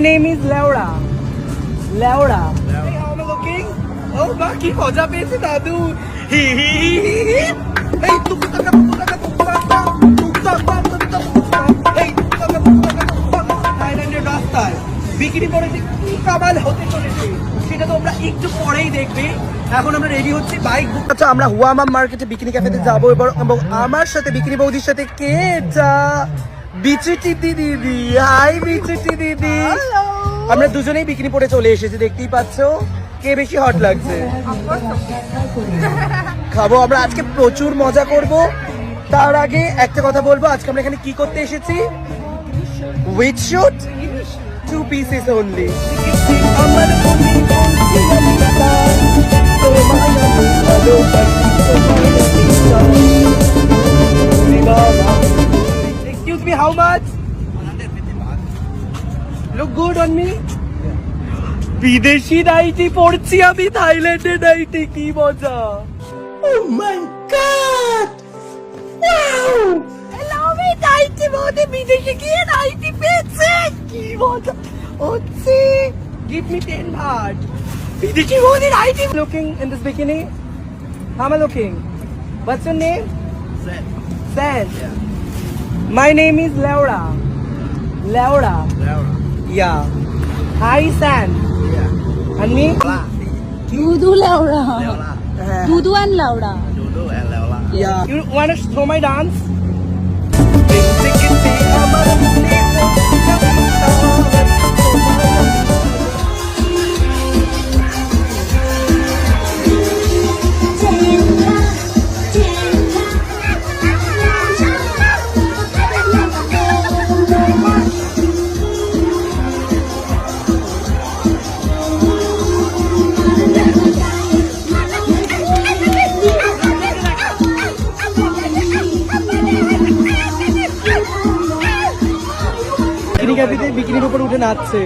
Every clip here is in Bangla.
name is Laura. Laura. Hey, how am I looking? Oh, বা কি মজা পেয়েছে দাদু হি হি হি হি হি। এই টুকটাকা টুকটাকা টুকটাকা টুকটাকা টুকটাকা এই টুকটাকা টুকটাকা টুকটাকা থাইল্যান্ডের রাস্তায় বিক্রি করে যে কি কামাল হতে চলেছে সেটা তোমরা একটু পরেই দেখবে এখন আমরা রেডি হচ্ছি বাইক বুক আচ্ছা আমরা হুয়ামাম মার্কেটে বিক্রি ক্যাফেতে যাব এবার এবং আমার সাথে বিক্রি বৌদির সাথে কে এটা বিচুটি দিদি হাই বিচুটি দিদি। আমরা দুজনেই বিকিনি পরে চলে এসেছি দেখতেই পাচ্ছো? কে বেশি হট লাগছে? খাব আমরা আজকে প্রচুর মজা করব। তার আগে একটা কথা বলব আজকে আমরা এখানে কি করতে এসেছি? With suit two pieces only আমার তোমায় Excuse me, how much? Look good on me. বিদেশি নাইটি পড়ছি আমি থাইল্যান্ডের নাইটি কি মজা oh my god wow hello আমি নাইটি মধ্যে বিদেশে গিয়ে নাইটি পেয়েছে কি মজা হচ্ছে গিভ মি 10 ভাট বিদেশি মধ্যে nighty looking in this bikini how am looking what's your name Zed. Sam. My name is Laura. Laura. Laura. Yeah. Hi, Sam. Yeah. And me? Laura. Dudu Laura. Laura. Dudu and Laura. Dodo and Laura. Yeah. You want to show my dance? Bikini ক্যাফেতে বিকিনির উপর উঠে নাচছে.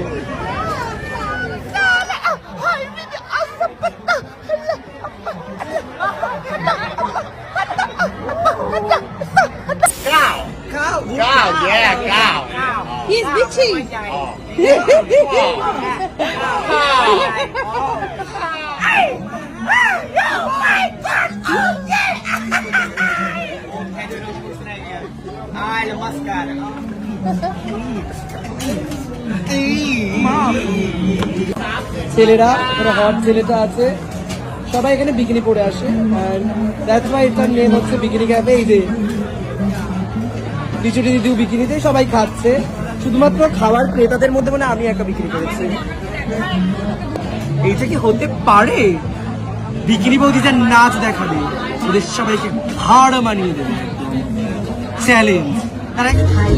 He's bitchy. Ay, namaskar. ছেলেরা, ওরা হট ছেলেটা আছে। সবাই এখানে বিকিনি পরে আসে। আর দ্যাটস ওয়াই এটার নেম হচ্ছে বিকিনি ক্যাফে এই যে বিচুটি দিদিও বিকিনিতে সবাই খাচ্ছে। শুধুমাত্র খাওয়ার ক্রেতাদের মধ্যে মানে আমি একা বিক্রি করেছি এইটা কি হতে পারে? বিকিনি বৌদিটা নাচ দেখাবে। ওদের সবাইকে ঘাড় মানিয়ে দেবে। চ্যালেঞ্জ তারা আর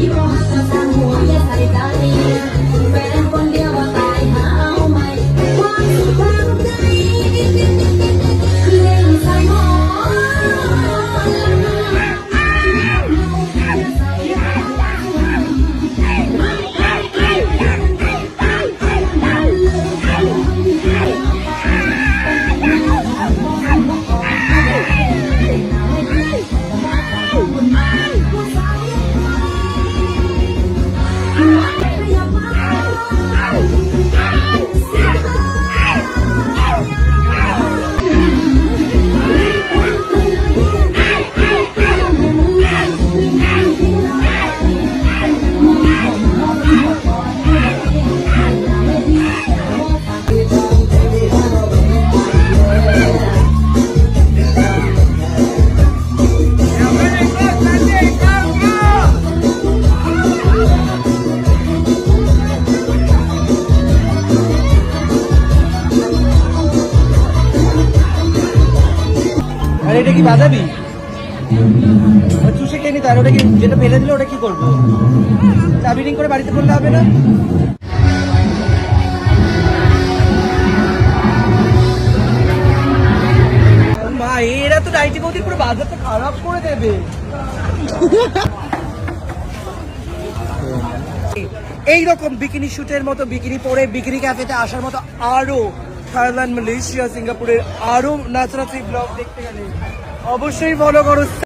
এটা কি বাজাবি? আর চুষে খেয়ে নি তার ওটা কি যেটা ফেলে দিলে ওটা কি করব? চাবি রিং করে বাড়িতে করলে হবে না? মা, এরা তো নাইটি পুরো বাজারটা খারাপ করে দেবে। এই রকম বিকিনি শুটের মতো বিকিনি পরে বিকিনি ক্যাফেতে আসার মতো আরও থাইল্যান্ড মালয়েশিয়া সিঙ্গাপুরের আরও নাচানাচি ব্লগ দেখতে গেলে অবশ্যই ফলো করো।